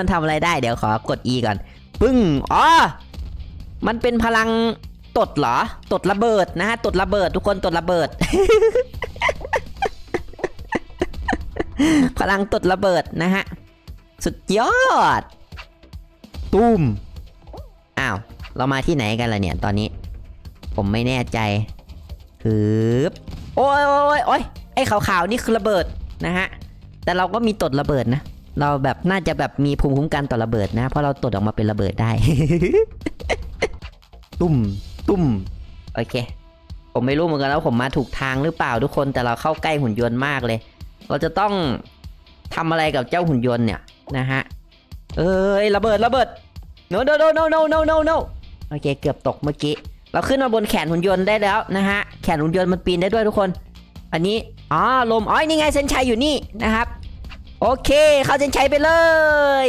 มันทำอะไรได้เดี๋ยวขอกด E ก่อน ปึ้ง อ๋อ มันเป็นพลังตดเหรอ ตดระเบิดนะฮะ ตดระเบิดทุกคนตดระเบิด พลังตดระเบิดนะฮะ สุดยอด ตุ้ม อ้าว เรามาที่ไหนกันล่ะเนี่ยตอนนี้ ผมไม่แน่ใจฮึบโอ้ยโอ้ยโอ้ยไอ้ขาวๆนี่คือระเบิดนะฮะ แต่เราก็มีตดระเบิดนะ เราแบบน่าจะแบบมีภูมิคุ้มกันต่อระเบิดนะ เพราะเราตดออกมาเป็นระเบิดได้ ตุ้ม ตุ้ม โอเค ผมไม่รู้เหมือนกันแล้วผมมาถูกทางหรือเปล่าทุกคนแต่เราเข้าใกล้หุ่นยนต์มากเลย เราจะต้องทำอะไรกับเจ้าหุ่นยนต์เนี่ยนะฮะ เอ้ยระเบิดระเบิด no no no no no no no no โอเคเกือบตกเมื่อกี้ เราขึ้นมาบนแขนหุ่นยนต์ได้แล้วนะฮะ แขนหุ่นยนต์มันปีนได้ด้วยทุกคน อันนี้ อ๋อลม อ๋อ นี่ไงเส้นชัยอยู่นี่นะครับ โอเค เข้าเส้นชัยไปเลย